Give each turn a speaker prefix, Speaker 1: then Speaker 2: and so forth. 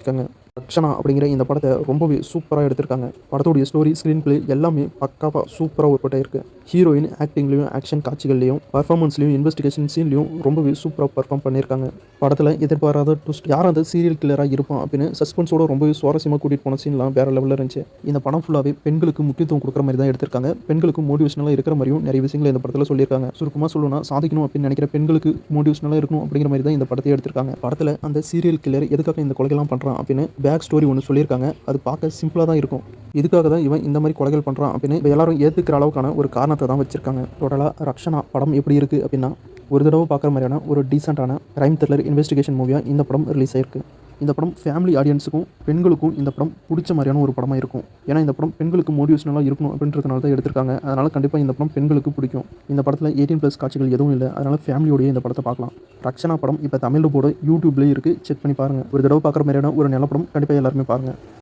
Speaker 1: இருக்காங்க ரக்ஷனா அப்படிங்கிற இந்த படத்தை ரொம்பவே சூப்பராக எடுத்திருக்காங்க. படத்துடைய ஸ்டோரி ஸ்க்ரீன் பிளே எல்லாமே பக்காவாக சூப்பராக ஒரு படம் இருக்குது ஹீரோயின் ஆக்டிங்லேயும் ஆக்ஷன் காட்சிகள்லையும் பர்ஃபார்மன்ஸ்லையும் இன்வெஸ்டிகேஷன் சீன்லையும் ரொம்பவே சூப்பராக பர்ஃபார்ம் பண்ணியிருக்காங்க படத்தில் எதிர்பாராத ட்விஸ்ட் யார் அந்த சீரியல் கில்லராக இருப்பான் அப்படின்னு சஸ்பென்ஸோட ரொம்பவே சுவாரஸ்யமாக கூட்டிகிட்டு போன சீன்லாம் வேறு லெவலில் இருந்துச்சு. இந்த படம் ஃபுல்லாகவே பெண்களுக்கு முக்கியத்துவம் கொடுக்குற மாதிரி தான் எடுத்திருக்காங்க. பெண்களுக்கு மோட்டிவேஷனலாக இருக்கிற மாதிரியும் நிறைய விஷயங்களை இந்த படத்தில் சொல்லியிருக்காங்க. சுருக்கமாக சொல்லணும்னா சாதிக்கணும் அப்படின்னு நினைக்கிற பெண்களுக்கு மோட்டிவேஷனலாக இருக்கணும் அப்படிங்கிற மாதிரி தான் இந்த படத்தை எடுத்திருக்காங்க. படத்தில் அந்த சீரியல் கில்லர் எதுக்காக இந்த கொலைகள்லாம் பண்ணுறான் அப்படின்னு பேக் ஸ்டோரி ஒன்று சொல்லியிருக்காங்க. அது பார்க்க சிம்பிளாக தான் இருக்கும். இதுக்காக தான் இவன் இந்த மாதிரி கொலைகள் பண்ணுறான் அப்படின்னு இப்போ எல்லாரும் ஏற்றுக்கிற அளவுக்கான ஒரு காரணத்தை தான் வச்சிருக்காங்க. டோட்டலாக ரக்ஷனா படம் எப்படி இருக்குது அப்படின்னா ஒரு தடவை பார்க்குற மாதிரியான ஒரு டீசெண்டான கிரைம் த்ரில்லர் இன்வெஸ்டிகேஷன் மூவியாக இந்த படம் ரிலீஸ் ஆயிருக்கு. இந்த படம் ஃபேமிலி ஆடியன்ஸுக்கும் பெண்களுக்கும் இந்த படம் பிடிச்ச மாதிரியான ஒரு படமாக இருக்கும். ஏன்னா இந்த படம் பெண்களுக்கு மோட்டிவேஷனலாக இருக்கணும் அப்படின்றதுனால தான் எடுத்திருக்காங்க. அதனால் கண்டிப்பாக இந்த படம் பெண்களுக்கு பிடிக்கும். இந்த படத்தில் எயிட்டீன் ப்ளஸ் காட்சிகள் எதுவும் இல்லை. அதனால் ஃபேமிலியோடய இந்த படத்தை பார்க்கலாம். ரக்ஷனா படம் இப்போ தமிழில் போட யூடியூப்லேயே இருக்குது செக் பண்ணி பாருங்கள் ஒரு தடவை பார்க்குற மாதிரியான ஒரு நிலப்படம் கண்டிப்பாக எல்லாருமே பாருங்கள்